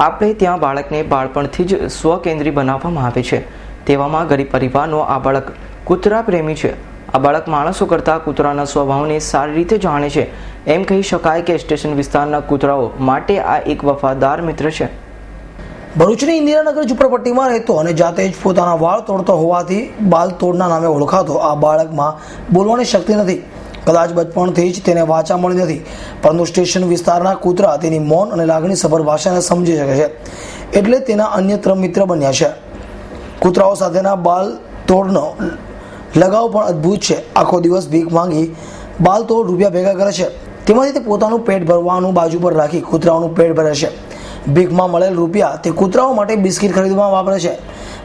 આપણે ત્યાં બાળકને બાળપણથી જ સ્વકેન્દ્રી બનાવવામાં આવે છે. તેવામાં ગરીબ પરિવારનો આ બાળક કૂતરા પ્રેમી છે. આ બાળક માણસો કરતાં કૂતરાના સ્વભાવને સારી રીતે જાણે છે. એમ કહી શકાય કે સ્ટેશન વિસ્તારના કૂતરાઓ માટે આ એક વફાદાર મિત્ર છે. ભરૂચની ઇન્દિરાનગર ઝુંપડપટ્ટીમાં રહેતો અને જાતે જ પોતાના વાળ તોડતો હોવાથી બાલ તોડના નામે ઓળખાતો આ બાળકમાં બોલવાની શક્તિ નથી. કદાચ બચપણથી જ તેને વાચા મળી નથી, પરંતુ સ્ટેશન વિસ્તારના કૂતરા તેની મૌન અને લાગણીસભર ભાષાને સમજી શકે છે. એટલે તેના અન્ય ત્રણ મિત્ર બન્યા છે. કૂતરાઓ સાથેના બાલ તોડનો લગાવ પણ અદ્ભુત છે. આખો દિવસ ભીખ માંગી બાલ તોડ રૂપિયા ભેગા કરે છે. તેમાંથી તે પોતાનું પેટ ભરવાનું બાજુ પર રાખી કૂતરાઓનું પેટ ભરે છે. ભીખમાં મળેલ રૂપિયા તે કૂતરાઓ માટે બિસ્કિટ ખરીદવામાં વાપરે છે.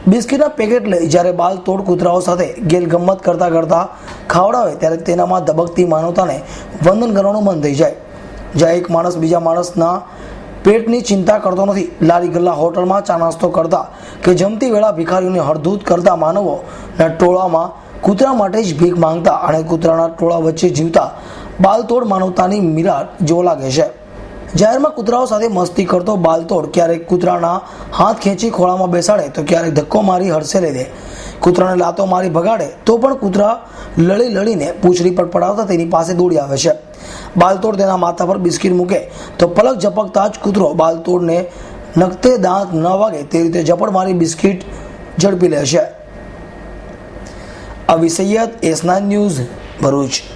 બિસ્કિટના પેકેટ લઈ જ્યારે બાલ તોડ કૂતરાઓ સાથે ગેલ ગમત કરતા કરતા ખાવડાવે ત્યારે તેનામાં ધબકતી માનવતાને વંદન કરવાનું મન થઈ જાય. જ્યાં એક માણસ બીજા માણસના પેટની ચિંતા કરતો નથી. લારી ગલ્લા હોટલમાં ચા નાસ્તો કરતા કે જમતી વેળા ભિખારીઓને હળધૂત કરતા માનવોના ટોળામાં કૂતરા માટે જ ભીખ માંગતા અને કૂતરાના ટોળા વચ્ચે જીવતા બાલતોડ માનવતાની મિરાર જેવો લાગે છે. જાહેરમાં કૂતરાઓ સાથે મસ્તી કરતો બાલતોડ ક્યારેક કૂતરાના હાથ ખેંચી ખોળામાં બેસાડે તો ક્યારેક ધક્કો મારી હડસેલે દે. કૂતરાને લાતો મારી ભગાડે તો પણ કૂતરા લડી લડીને પૂંછડી પર પડાવતા તેની પાસે દોડી આવે છે. બાલતોડ તેના માથા પર બિસ્કિટ મૂકે તો પલક ઝપકતા જ કૂતરો બાલતોડને નખતે દાંત ન વાગે તે રીતે ઝપડ મારી બિસ્કિટ ઝડપી લે છે. અવિસૈયદ એસ નાઇન ન્યૂઝ ભરૂચ.